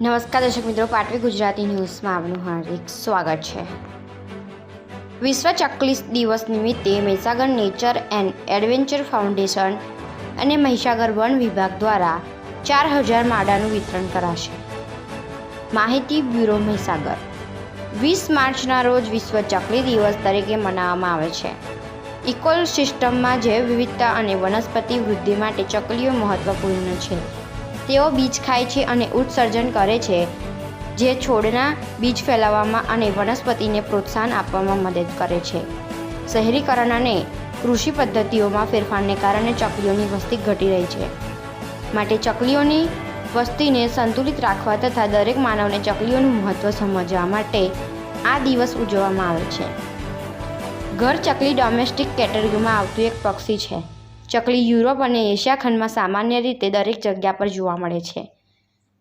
નમસ્કાર દર્શક મિત્રો, પાટવી ગુજરાતી ન્યૂઝમાં આપનું હાર્દિક સ્વાગત છે. વિશ્વ ચકલી દિવસ નિમિત્તે Mahisagar nature and adventure foundation અને મહીસાગર વન વિભાગ દ્વારા ચાર હજાર માળાનું વિતરણ કરાશે. માહિતી બ્યુરો મહીસાગર. વીસ માર્ચના રોજ વિશ્વ ચકલી દિવસ તરીકે મનાવવામાં આવે છે. ઇકોલ સિસ્ટમમાં જૈવ વિવિધતા અને વનસ્પતિ વૃદ્ધિ માટે ચકલીઓ મહત્વપૂર્ણ છે. તેઓ બીજ ખાય છે અને ઉત્સર્જન કરે છે, જે છોડના બીજ ફેલાવવામાં અને વનસ્પતિને પ્રોત્સાહન આપવામાં મદદ કરે છે. શહેરીકરણ અને કૃષિ પદ્ધતિઓમાં ફેરફારને કારણે ચકલીઓની વસ્તી ઘટી રહી છે. માટે ચકલીઓની વસ્તીને સંતુલિત રાખવા તથા દરેક માનવને ચકલીઓનું મહત્ત્વ સમજવા માટે આ દિવસ ઉજવવામાં આવે છે. ઘર ચકલી ડોમેસ્ટિક કેટેગરીમાં આવતું એક પક્ષી છે. ચકલી યુરોપ અને એશિયા ખંડમાં સામાન્ય રીતે દરેક જગ્યા પર જોવા મળે છે.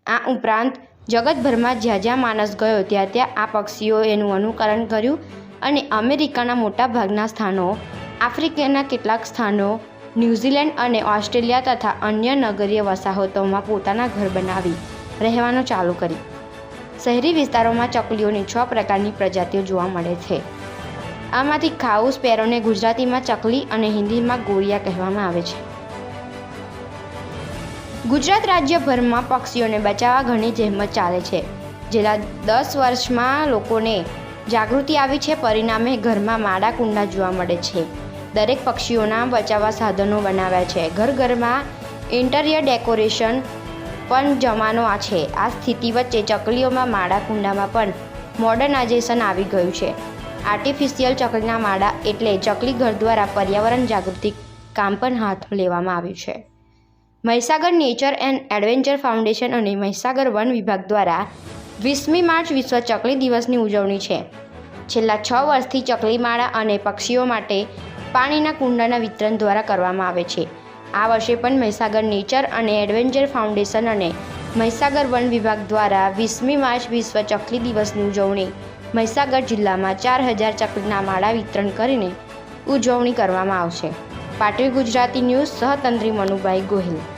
આ ઉપરાંત, જગતભરમાં જ્યાં જ્યાં માણસ ગયો ત્યાં ત્યાં આ પક્ષીઓ એનું અનુકરણ કર્યું અને અમેરિકાના મોટાભાગના સ્થાનો, આફ્રિકાના કેટલાક સ્થાનો, ન્યૂઝીલેન્ડ અને ઓસ્ટ્રેલિયા તથા અન્ય નગરીય વસાહતોમાં પોતાના ઘર બનાવી રહેવાનું ચાલુ કરી શહેરી વિસ્તારોમાં ચકલીઓની છ પ્રકારની પ્રજાતિઓ જોવા મળે છે. આમાંથી ખાઉસ પેરોને ગુજરાતીમાં ચકલી અને હિન્દીમાં ગોળિયા કહેવામાં આવે છે. ગુજરાત રાજ્યભરમાં પક્ષીઓને બચાવવા ઘણી જહેમત ચાલે છે. છેલ્લા દસ વર્ષમાં લોકોને જાગૃતિ આવી છે, પરિણામે ઘરમાં માળા કુંડા જોવા મળે છે. દરેક પક્ષીઓના બચાવવા સાધનો બનાવ્યા છે. ઘર ઘરમાં ઇન્ટરિયર ડેકોરેશન પણ જમાનો આ છે. આ સ્થિતિ વચ્ચે ચકલીઓમાં માળા કુંડામાં પણ મોડર્નાઇઝેશન આવી ગયું છે. આર્ટિફિશિયલ ચકલીના માળા એટલે ચકલી ઘર દ્વારા પર્યાવરણ જાગૃતિ કામ પણ હાથ લેવામાં આવ્યું છે. Mahisagar nature and adventure foundation અને મહીસાગર વન વિભાગ દ્વારા વીસમી માર્ચ વિશ્વ ચકલી દિવસની ઉજવણી છે. છેલ્લા છ વર્ષથી ચકલી માળા અને પક્ષીઓ માટે પાણીના કુંડાના વિતરણ દ્વારા કરવામાં આવે છે. આ વર્ષે પણ મહીસાગર નેચર અને એડવેન્ચર ફાઉન્ડેશન અને મહીસાગર વન વિભાગ દ્વારા વીસમી માર્ચ વિશ્વ ચકલી દિવસની ઉજવણી મહીસાગર જિલ્લામાં ચાર હજાર ચકલીના માળા વિતરણ કરીને ઉજવણી કરવામાં આવશે. પાટવી ગુજરાતી ન્યૂઝ સહતંત્રી મનુભાઈ ગોહિલ.